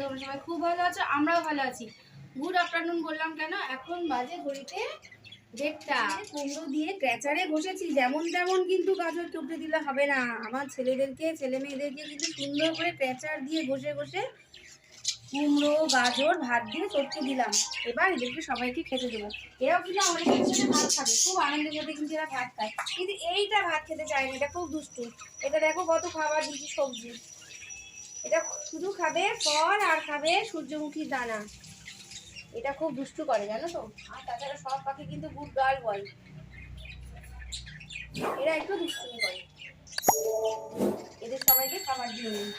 তোমরা সবাই খুব ভালো আছো, আমরাও ভালো আছি। গুড আফটারনুন বললাম কেন? এখন বাজে ঘড়িতে দেড়টা। কুমড়ো দিয়ে ক্র্যাচারে ঘষেছি যেমন তেমন কিন্তু গাজর টুকরে দিলে হবে না। আমার ছেলেদেরকে, ছেলে মেয়েদেরকে কিন্তু সুন্দর করে ক্র্যাচার দিয়ে ঘষে ঘষে কুমড়ো, গাজর, ভাত দিয়ে চটকে দিলাম। এবার এদেরকে সবাইকে খেতে দেবো। এরাও কিন্তু আমাদের সাথে ভাত খাবে, খুব আনন্দের সাথে কিন্তু এরা ভাত খায়। কিন্তু এইটা ভাত খেতে চায় না, এটা খুব দুষ্টু। এটা দেখো কত খাবার দিচ্ছি সবজি। এটা শুধু খাবে ফল আর খাবে সূর্যমুখীর দানা। এটা খুব দুষ্টু করে, জানো তো? আর তাছাড়া সব পাখি কিন্তু গুড গার্ল বয় এরা একটু দুষ্টুমি করে। এদের সবাইকে খাবার দিয়ে নিই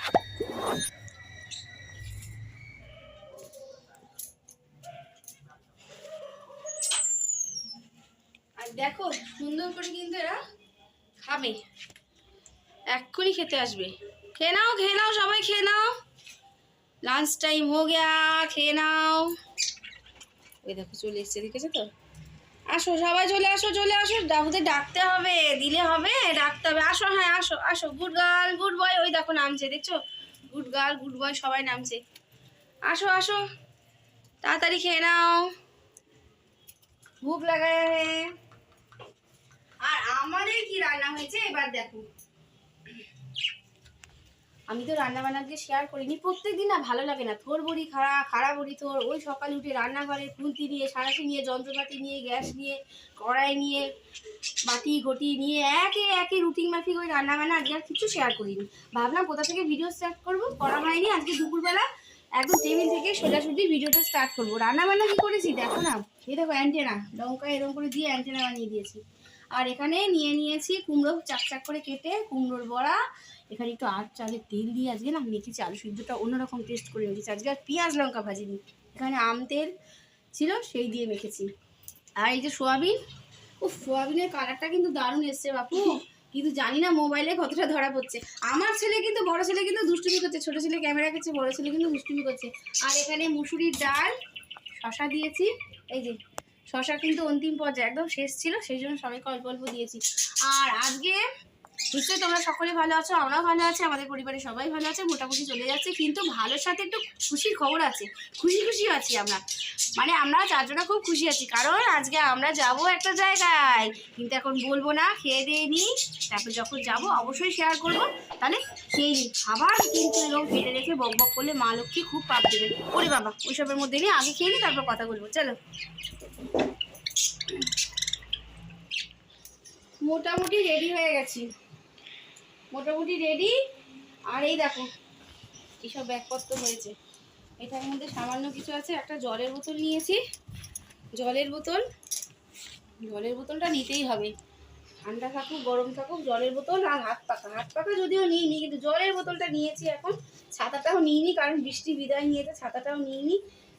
আর দেখো, সুন্দর করে কিন্তু এরা খাবে। এক্ষুনি খেতে আসবে। খেয়ে নাও খেয়ে নাও, সবাই খেয়ে নাও। লাঞ্চ টাইম হো গিয়া, খেয়ে নাও। ওই দেখো চলে এসছে, দেখেছ তো? আসো, সবাই চলে আসো চলে আসো। ওদের ডাকতে হবে, দিলে হবে, ডাকতে হবে। আসো হ্যাঁ আসো আসো। গুড গার্ল গুড বয় ওই দেখো নামছে, দেখছ? গুড গার্ল গুড বয় সবাই নামছে। আসো আসো। তাড়াতাড়ি খেয়ে নাও। ভুক লাগায়। আর আমাদের কি রান্না হয়েছে? এবার দেখো। আমি তো রান্না বান্না দিয়ে শেয়ার করিনি। প্রত্যেক দিন না ভালো লাগে না। থোর বড়ি খাড়া খাড়া বড়ি থোর, ওই সকালে উঠে রান্নাঘরে খুন্তি নিয়ে, সারাশি নিয়ে, যন্ত্রপাতি নিয়ে, গ্যাস নিয়ে, কড়াই নিয়ে, বাটি, ঘটি নিয়ে, একে একে রুটিন মাফিক ওই রান্না বান্না আজকে আর কিছু শেয়ার করিনি। ভাবলাম কোথা থেকে ভিডিও স্টার্ট করব? করা হয়নি। আজকে দুপুরবেলা একদম টেবিল থেকে সোজাসুজি ভিডিওটা স্টার্ট করব। রান্না বান্না কি করেছি? দেখো না। এই দেখো অ্যান্টেনা লঙ্কা এরকম করে দিয়ে অ্যান্টেনা বানিয়ে দিয়েছি। আর এখানে নিয়ে নিয়েছি কুমড়ো চাক চাক করে কেটে কুমড়োর বড়া এখানে একটু আট চালের তেল দিয়ে আজকে না মেখেছি আলু সিদ্ধটা অন্যরকম টেস্ট করে মেখেছি আজকে আর পেঁয়াজ লঙ্কা ভাজিনি। এখানে আম, তেল ছিল, সেই দিয়ে মেখেছি। আর এই যে সোয়াবিন ও সোয়াবিনের কালারটা কিন্তু দারুণ এসছে বাপু। কিন্তু জানি না মোবাইলে কতটা ধরা পড়ছে। আমার ছেলে কিন্তু, বড় ছেলে কিন্তু দুষ্টুমি করছে, ছোট ছেলে ক্যামেরা করছে বড় ছেলে কিন্তু দুষ্টুমি করছে। আর এখানে মুসুরির ডাল শশা দিয়েছি। এই যে শশা কিন্তু অন্তিম পর্যায়ে, একদম শেষ ছিল, সেই জন্য সবাইকে অল্প অল্প দিয়েছি। আর আজকে নিশ্চয়ই তোমরা সকলে ভালো আছো, আমরাও ভালো আছি, আমাদের পরিবারের সবাই ভালো আছে, মোটামুটি চলে যাচ্ছে, কিন্তু ভালোর সাথে একটু খুশির খবর আছে, খুশি খুশি আছি আমরা। মানে আমরা চারজনা খুব খুশি আছি, কারণ আজকে আমরা যাব একটা জায়গায়। কিন্তু এখন বলব না, খেয়ে দিয়ে নিই তারপর যখন যাব অবশ্যই শেয়ার করব, তাহলে খেয়ে নিই খাবার কিন্তু এরকম ফেলে রেখে বক বক করলে মা লক্ষ্মী খুব পাপ দেবে। ওরে বাবা, ওইসবের মধ্যে নিয়ে আগে খেয়ে নিই তারপর কথা বলব, চলো। মোটামুটি রেডি হয়ে গেছি। মোটামুটি রেডি আর এই দেখো, এইসব ব্যাগপত্র হয়েছে। এটার মধ্যে সামান্য কিছু আছে। একটা জলের বোতল নিয়েছি। জলের বোতল, জলের বোতলটা নিতেই হবে। ঠান্ডা থাকুক, গরম থাকুক, জলের বোতল আর হাত পাখা হাত পাখা যদিও নিইনি, কিন্তু জলের বোতলটা নিয়েছি এখন। ছাতাটাও নিইনি, কারণ বৃষ্টি বিদায় নিয়েছে, ছাতাটাও নিইনি।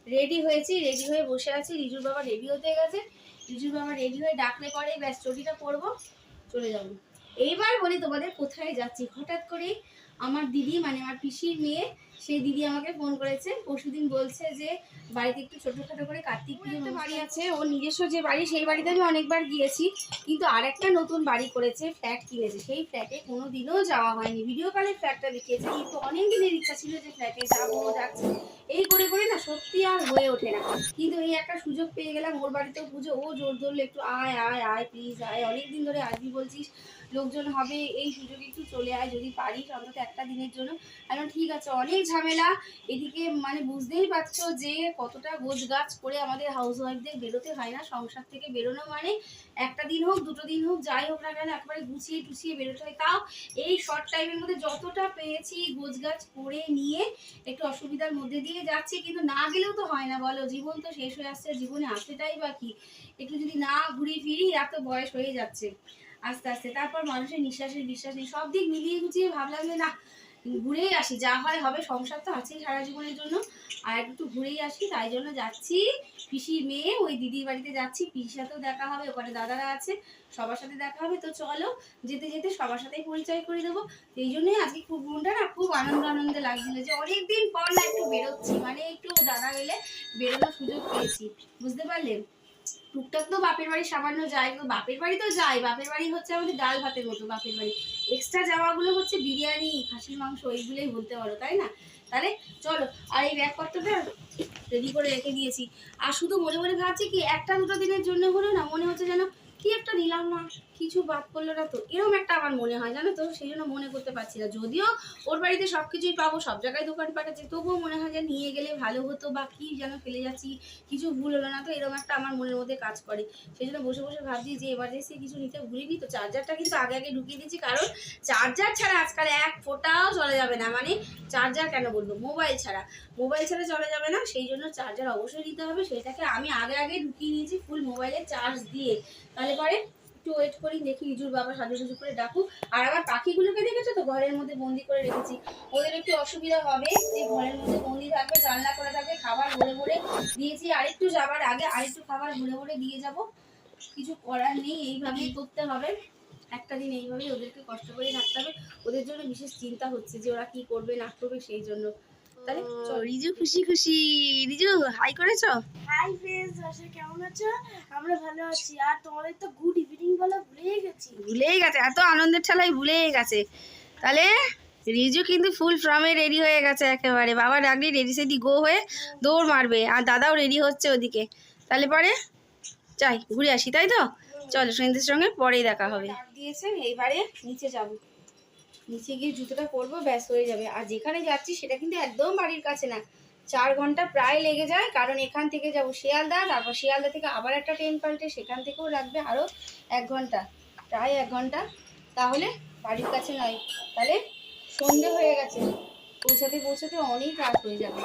রেডি হয়েছি রেডি হয়ে বসে আছি। রিজুর বাবা রেডি হতে গেছে। রিজুর বাবা রেডি হয়ে ডাকলে পরে ব্যাস চটিটা পরবো চলে যাব। এইবার বলি তোমাদের কোথায় যাচ্ছি? হঠাৎ করে আমার দিদি মানে আমার পিসির মেয়ে সেই দিদি আমাকে ফোন করেছে। পরশুদিন বলছে যে বাড়িতে একটু ছোটোখাটো করে কার্তিক পুজো একটা বাড়ি আছে। ওর নিজস্ব যে বাড়ি সেই বাড়িতে আমি অনেকবার গিয়েছি কিন্তু আরেকটা নতুন বাড়ি করেছে ফ্ল্যাট কিনেছে। সেই ফ্ল্যাটে কোনো দিনও যাওয়া হয়নি। ভিডিও কলে ফ্ল্যাটটা দেখিয়েছে কিন্তু অনেক দিনের ইচ্ছা ছিল যে ফ্ল্যাটে যাব যাচ্ছি। এই করে করে না সত্যি আর হয়ে ওঠে না। কিন্তু এই একটা সুযোগ পেয়ে গেলাম ওর বাড়িতেও পুজো। ও জোর ধরলো একটু আয় আয় আয় প্লিজ আয়। অনেক দিন ধরে আসবি বলছিস লোকজন হবে এই সুযোগে একটু চলে আয় যদি পারিস অন্তত একটা দিনের জন্য। এখন ঠিক আছে, অনেক ঝামেলা। এদিকে মানে বুঝতেই পারছ যে কতটা গোছ গাছ করে আমাদের হাউস ওয়াইফদের বেরোতে হয় না। সংসার থেকে বেরোনো মানে একটা দিন হোক, দুটো দিন হোক, যাই হোক না কেন, একবারে গুছিয়ে টুছিয়ে বেরোতে হয়। তাও এই শর্ট টাইমের মধ্যে যতটা পেয়েছি গোছ গাছ করে নিয়ে একটু অসুবিধার মধ্যে দিয়ে যাচ্ছি। কিন্তু না গেলেও তো হয় না, বলো। জীবন তো শেষ হয়ে আসছে, জীবনে আছেটাই বা কি একটু যদি না ঘুরি ফিরি, এত বয়স হয়ে যাচ্ছে। আস্তে আস্তে, তারপর মানুষের নিঃশ্বাসের বিশ্বাস নেই, সব দিক মিলিয়ে গুছিয়ে ভাবলাম যে না, ঘুরেই আসি, যা হয় হবে, সংসার তো আছেই সারা জীবনের জন্য, আর একটু ঘুরেই আসি, তাই জন্য যাচ্ছি, পিসির মেয়ে, ওই দিদির বাড়িতে যাচ্ছি, পিসির সাথেও দেখা হবে ওখানে দাদারা আছে, সবার সাথে দেখা হবে, তো চলো, যেতে যেতে সবার সাথেই পরিচয় করে দেবো, এই জন্যই আজকে খুব মনটা না খুব আনন্দ আনন্দে লাগছিল যে অনেকদিন পর না একটু বেরোচ্ছি মানে একটু দাদা গেলে বেরোনোর সুযোগ পেয়েছি, বুঝতে পারলেন? টুকটাক তো বাপের বাড়ি সামান্য যায় তো বাপের বাড়ি তো যায়। বাপের বাড়ি হচ্ছে আমাদের ডাল ভাতের মতো বাপের বাড়ি। এক্সট্রা যাওয়াগুলো হচ্ছে বিরিয়ানি, খাসির মাংস, এইগুলোই বলতে পারো, তাই না? তাহলে চলো, আর এই ব্যাগপত্রটা রেডি করে রেখে দিয়েছি। আর শুধু মনে মনে ভাবছি কি, একটা দুটো দিনের জন্য হলো না, মনে হচ্ছে যেন কি একটা নিলাম না। কিছু বাদ করল না তো? এরকম একটা আমার মনে হয়, জানো তো? সেই জন্য মনে করতে পারছি না। যদিও ওর বাড়িতে সব কিছুই পাবো, সব জায়গায় দোকান পাঠাচ্ছে তবুও মনে হয় যে নিয়ে গেলে ভালো হতো বা কি যেন ফেলে যাচ্ছি, কিছু ভুল হলো না তো? এরকম একটা আমার মনের মধ্যে কাজ করে। সেই জন্য বসে বসে ভাবছি যে এমার্জেন্সি কিছু নিতে ভুলিনি তো, চার্জারটা কিন্তু আগে আগে ঢুকিয়ে দিয়েছি, কারণ চার্জার ছাড়া আজকাল এক ফোটাও চলে যাবে না। মানে চার্জার কেন বলব? মোবাইল ছাড়া। মোবাইল ছাড়া চলে যাবে না, সেই জন্য চার্জার অবশ্যই নিতে হবে। সেটাকে আমি আগে আগে ঢুকিয়ে নিয়েছি ফুল মোবাইলে চার্জ দিয়ে। তাহলে পরে একটু ওয়েট করি দেখি রিজুর বাবা সাজু সাজু করে ডাকুক। আর আমার পাখিগুলোকে দেখেছ তো? ঘরের মধ্যে বন্দি করে রেখেছি। ওদের একটু অসুবিধা হবে যে ঘরের মধ্যে বন্দি থাকবে জানলা করে থাকবে খাবার ভরে ভরে দিয়েছি। আরেকটু যাবার আগে আরেকটু খাবার ভরে ভরে দিয়ে যাব। কিছু করার নেই এইভাবেই করতে হবে। একটা দিন এইভাবেই ওদেরকে কষ্ট করে থাকতে হবে। ওদের জন্য বিশেষ চিন্তা হচ্ছে যে ওরা কি করবে না করবে সেই জন্য। তাহলে রিজু খুশি খুশি। রিজু হাই করেছ? হাই ফ্রেন্ডস আশা কেমন আছো? আমরা ভালো আছি। আর তোমাদের তো গুড ভুলেই গেছে। এত আনন্দের ঠেলায় ভুলেই গেছে। তাহলে রিজু কিন্তু ফুল ফ্রমে রেডি হয়ে গেছে একেবারে। বাবা ডাকলি রেডি সেডি গো হয়ে দৌড় মারবে আর দাদাও রেডি হচ্ছে ওদিকে। তাহলে পরে যাই ঘুরে আসি তাই তো? চলো ফ্রেন্ডদের সঙ্গে পরেই দেখা হবে। দিয়েছে এইবারে নিচে যাব। নিচে গিয়ে জুতোটা পরবো ব্যাস হয়ে যাবে। আর যেখানে যাচ্ছি সেটা কিন্তু একদম বাড়ির কাছে না। চার ঘণ্টা প্রায় লেগে যায়, কারণ এখান থেকে যাব শিয়ালদা, তারপর শিয়ালদা থেকে আবার একটা ট্রেন পাল্টে, সেখান থেকেও লাগবে আরও এক ঘণ্টা, প্রায় এক ঘণ্টা। তাহলে বাড়ির কাছে নয়, তাহলে সন্ধে হয়ে গেছে, পৌঁছাতে পৌঁছাতে অনেক রাত হয়ে যাবে।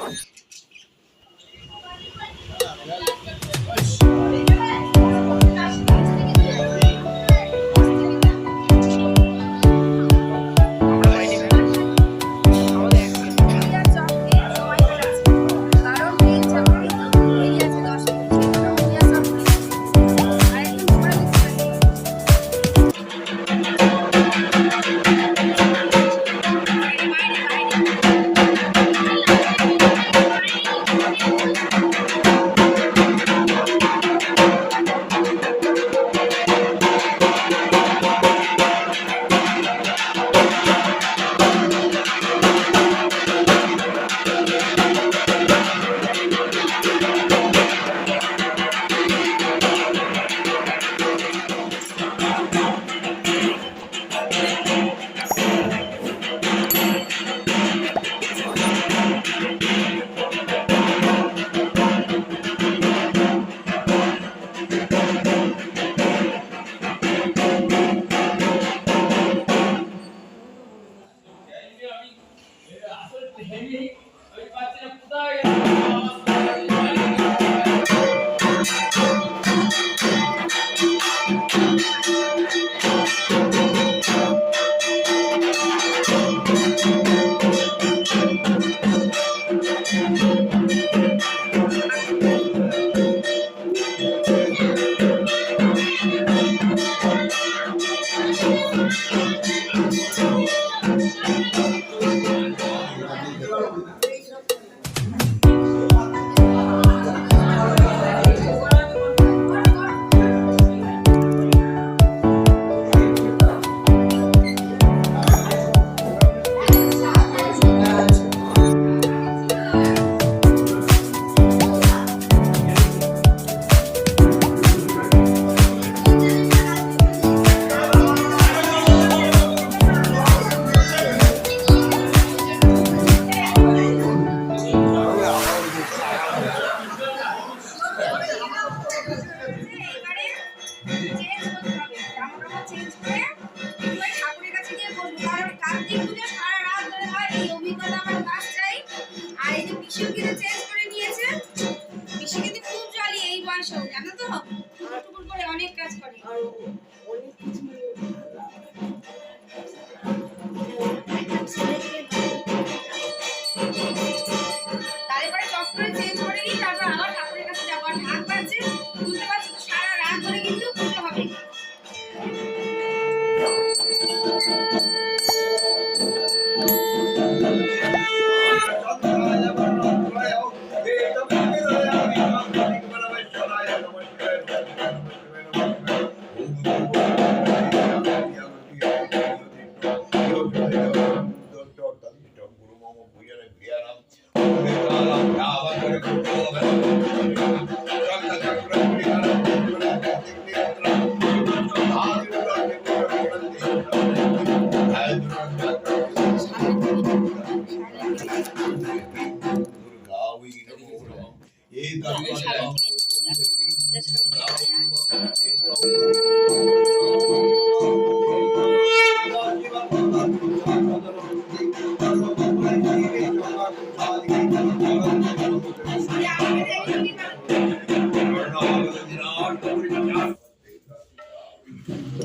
কাজ করে আর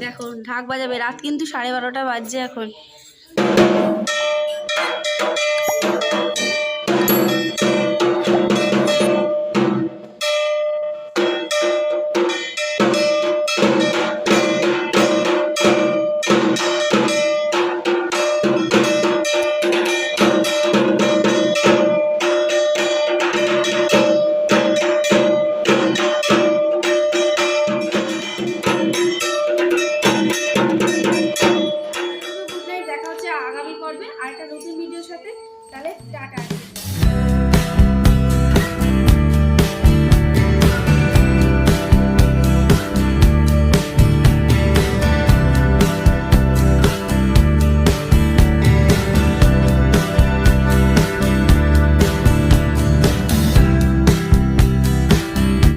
দেখো ঢাক বাজাবে। রাত কিন্তু সাড়ে বারোটা বাজছে এখন। করবেন। আর একটা নতুন ভিডিওর সাথে তাহলে টাটা।